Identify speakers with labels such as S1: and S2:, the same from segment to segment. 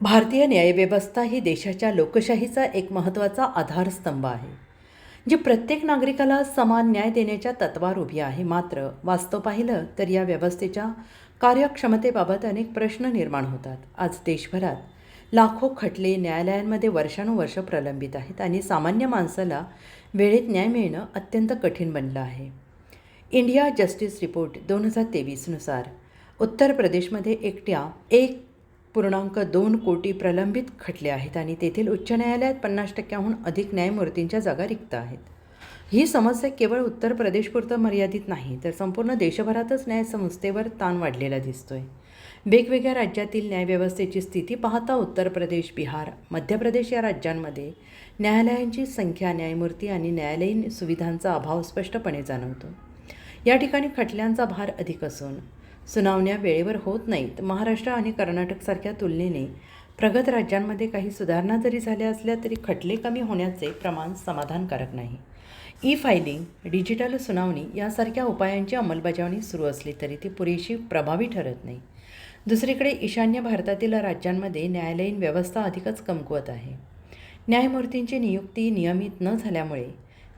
S1: भारतीय न्यायव्यवस्था ही देशाच्या लोकशाहीचा एक महत्त्वाचा आधारस्तंभ आहे जी प्रत्येक नागरिकाला समान न्याय देण्याच्या तत्वावर उभी आहे. मात्र वास्तव पाहिलं तर या व्यवस्थेच्या कार्यक्षमतेबाबत अनेक प्रश्न निर्माण होतात. आज देशभरात लाखो खटले न्यायालयांमध्ये वर्षानुवर्ष प्रलंबित आहेत आणि सामान्य माणसाला वेळेत न्याय मिळणं अत्यंत कठीण बनलं आहे. इंडिया जस्टिस रिपोर्ट दोन हजार तेवीसनुसार उत्तर प्रदेशमध्ये एकट्या एक पूर्णांक दोन कोटी प्रलंबित खटले आहेत आणि तेथील उच्च न्यायालयात पन्नास टक्क्याहून अधिक न्यायमूर्तींच्या जागा रिक्त आहेत. ही समस्या केवळ उत्तर प्रदेशपुरतं मर्यादित नाही तर संपूर्ण देशभरातच न्यायसंस्थेवर ताण वाढलेला दिसतोय. वेगवेगळ्या राज्यातील न्यायव्यवस्थेची स्थिती पाहता उत्तर प्रदेश बिहार मध्य प्रदेश या राज्यांमध्ये न्यायालयांची संख्या न्यायमूर्ती आणि न्यायालयीन सुविधांचा अभाव स्पष्टपणे जाणवतो. या ठिकाणी खटल्यांचा भार अधिक असून सुनावण्या वेळेवर होत नाहीत. महाराष्ट्र आणि कर्नाटकसारख्या तुलनेने प्रगत राज्यांमध्ये काही सुधारणा जरी झाल्या असल्या तरी खटले कमी होण्याचे प्रमाण समाधानकारक नाही. ई फायलिंग डिजिटल सुनावणी यासारख्या उपायांची अंमलबजावणी सुरू असली तरी ती पुरेशी प्रभावी ठरत नाही. दुसरीकडे ईशान्य भारतातील राज्यांमध्ये न्यायालयीन व्यवस्था अधिकच कमकुवत आहे. न्यायमूर्तींची नियुक्ती नियमित न झाल्यामुळे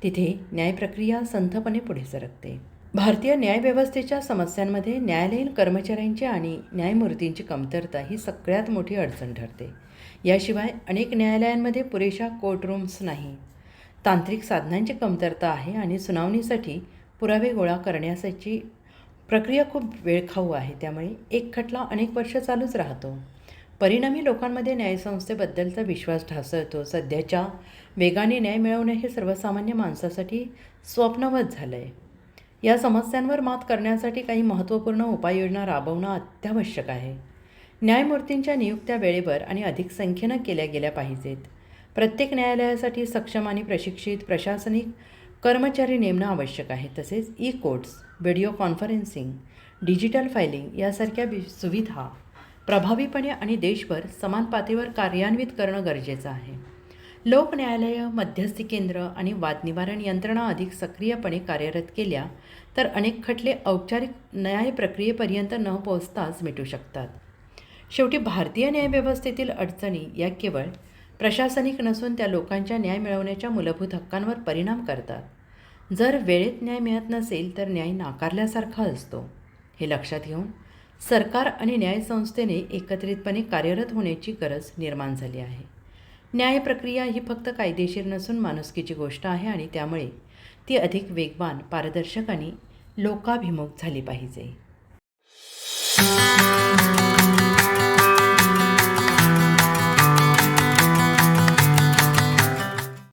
S1: तिथे न्यायप्रक्रिया संथपणे पुढे सरकते. भारतीय न्यायव्यवस्थेच्या समस्यांमध्ये न्यायालयीन कर्मचाऱ्यांची आणि न्यायमूर्तींची कमतरता ही सगळ्यात मोठी अडचण ठरते. याशिवाय अनेक न्यायालयांमध्ये पुरेशा कोर्टरूम्स नाही. तांत्रिक साधनांची कमतरता आहे आणि सुनावणीसाठी पुरावे गोळा करण्यासाठी प्रक्रिया खूप वेळखाऊ आहे त्यामुळे एक खटला अनेक वर्ष चालूच राहतो. परिणामी लोकांमध्ये न्यायसंस्थेबद्दलचा विश्वास ढासळतो. सध्याच्या वेगाने न्याय मिळवणे हे सर्वसामान्य माणसासाठी स्वप्नवत झालं आहे या समस्यांवर मात करण्यासाठी काही महत्त्वपूर्ण उपाययोजना राबवणं अत्यावश्यक आहे. न्यायमूर्तींच्या नियुक्त्या वेळेवर आणि अधिक संख्येनं केल्या गेल्या पाहिजेत. प्रत्येक न्यायालयासाठी सक्षम आणि प्रशिक्षित प्रशासनिक कर्मचारी नेमणं आवश्यक आहे तसेच e courts video conferencing digital filing यासारख्या सुविधा प्रभावीपणे आणि देशभर समान पातळीवर कार्यान्वित करणं गरजेचं आहे. लोक न्यायालयं मध्यस्थी केंद्र आणि वादनिवारण यंत्रणा अधिक सक्रियपणे कार्यरत केल्या तर अनेक खटले औपचारिक न्याय प्रक्रियेपर्यंत न पोहोचताच मिटू शकतात. शेवटी भारतीय न्यायव्यवस्थेतील अडचणी या केवळ प्रशासनिक नसून त्या लोकांच्या न्याय मिळवण्याच्या मूलभूत हक्कांवर परिणाम करतात. जर वेळेत न्याय मिळत नसेल तर न्याय नाकारल्यासारखा असतो. हे लक्षात घेऊन सरकार आणि न्यायसंस्थेने एकत्रितपणे कार्यरत होण्याची गरज निर्माण झाली आहे. न्यायप्रक्रिया ही फक्त कायदेशीर नसून माणुसकीची गोष्ट आहे आणि त्यामुळे ती अधिक वेगवान पारदर्शक आणि लोकाभिमुख झाली पाहिजे.